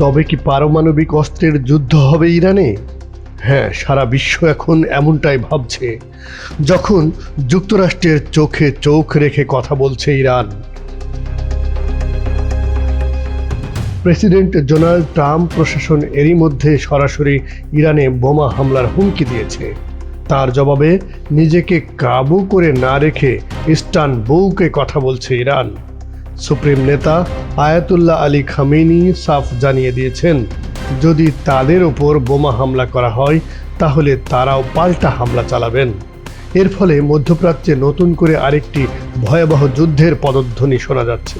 তবে কি পারমাণবিক অস্ত্রের যুদ্ধ হবে ইরানে? হ্যাঁ সারা বিশ্ব এখন এমনটাই ভাবছে, যখন যুক্তরাষ্ট্রের চোখে চোখ রেখে কথা বলছে ইরান। প্রেসিডেন্ট ডোনাল্ড ট্রাম্প প্রশাসন এরই মধ্যে সরাসরি ইরানে বোমা হামলার হুমকি দিয়েছে। তার জবাবে নিজেকে কাবু করে না রেখে ইস্টানবুলকে কথা বলছে ইরান। সুপ্রিম নেতা আয়াতুল্লাহ আলী খামেনি সাফ জানিয়ে দিয়েছেন, যদি তাদের ওপর বোমা হামলা করা হয়, তাহলে তারাও পাল্টা হামলা চালাবেন। এর ফলে মধ্যপ্রাচ্যে নতুন করে আরেকটি ভয়াবহ যুদ্ধের পদধ্বনি শোনা যাচ্ছে।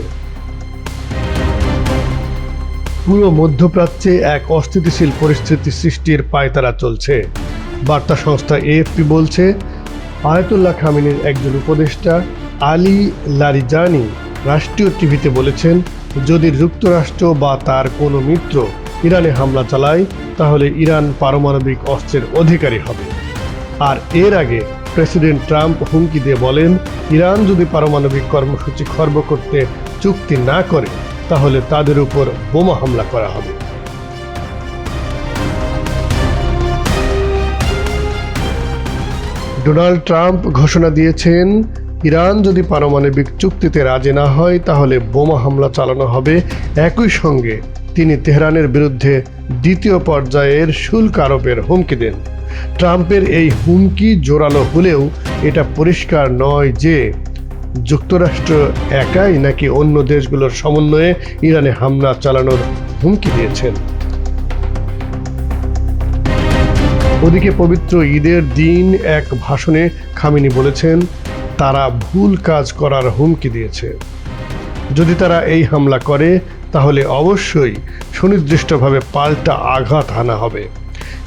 পুরো মধ্যপ্রাচ্যে এক অস্থিতিশীল পরিস্থিতি সৃষ্টির পায়তারা চলছে। বার্তা সংস্থা এএফপি বলছে, আয়াতুল্লাহ খামিনের একজন উপদেষ্টা আলী লারিজানি রাষ্ট্রীয় টিভিতে বলেছেন, যদি যুক্তরাষ্ট্র বা তার কোনো মিত্র ইরানে হামলা চালায়, তাহলে ইরান পারমাণবিক অস্ত্রের অধিকারী হবে। আর এর আগে প্রেসিডেন্ট ট্রাম্প হুমকি দিয়ে বলেন, ইরান যদি পারমাণবিক কর্মসূচি খর্ব করতে চুক্তি না করে, তাহলে তাদের উপর বোমা হামলা করা হবে। ডোনাল্ড ট্রাম্প ঘোষণা দিয়েছেন ইরান যদি পারমাণবিক চুক্তিতে রাজি না হয়, তাহলে বোমা হামলা চালানো হবে একই সঙ্গে। তিনি তেহরানের বিরুদ্ধে দ্বিতীয় পর্যায়ের শুল্ক আরোপের হুমকি দেন। ট্রাম্পের এই হুমকি জোরালো হলেও এটা পরিষ্কার নয় যে যুক্তরাষ্ট্র একাই নাকি অন্য দেশগুলোর সমন্বয়ে ইরানে হামলা চালানোর হুমকি দিয়েছেন। ওদিকে পবিত্র ঈদের দিন এক ভাষণে খামিনি বলেছেন তারা ভুল কাজ করার হুমকি দিয়েছে। যদি তারা এই হামলা করে, তাহলে অবশ্যই সুনির্দিষ্টভাবে পাল্টা আঘাত হানা হবে।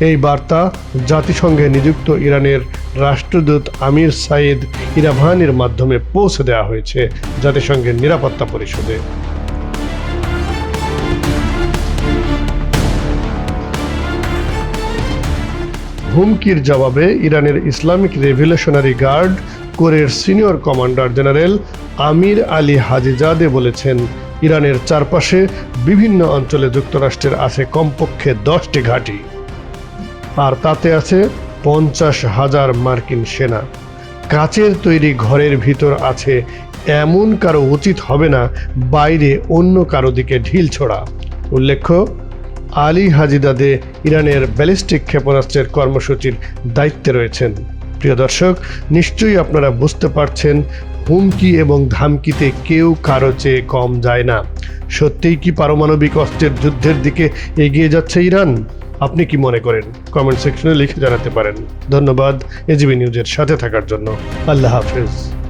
এই বার্তা জাতিসংঘে নিযুক্ত ইরানের রাষ্ট্রদূত আমির সাইদ ইরাভানের মাধ্যমে পৌঁছে দেওয়া হয়েছে জাতিসংঘের নিরাপত্তা পরিষদে। হুমকির জবাবে ইরানের ইসলামিক রেভলিউশনারি গার্ড কোরের senior commander general Amir Ali Hajizadeh বলেছেন, ইরানের চারপাশে বিভিন্ন অঞ্চলে যুক্তরাষ্ট্রের আছে কমপক্ষে দশটি ঘাঁটি। আর তাতে আছে পঞ্চাশ হাজার মার্কিন সেনা। কাচের তৈরি ঘরের ভিতর আছে এমন কারও উচিত হবে না, বাইরে অন্য কারও দিকে ঢিল ছোড়া। উল্লেখ্য, আলী হাজিদাদে ইরানের ব্যালিস্টিক ক্ষেপণাস্ত্রের কর্মসূচির দায়িত্বে রয়েছেন। প্রিয় দর্শক, নিশ্চয়ই আপনারা বুঝতে পারছেন হুমকি এবং ধামকিতে কেউ কারও চেয়ে কম যায় না। সত্যিই কি পারমাণবিক অস্ত্রের যুদ্ধের দিকে এগিয়ে যাচ্ছে ইরান? আপনি কি মনে করেন? কমেন্ট সেকশনে লিখে জানাতে পারেন। ধন্যবাদ এজিবি নিউজের সাথে থাকার জন্য। আল্লাহ হাফেজ।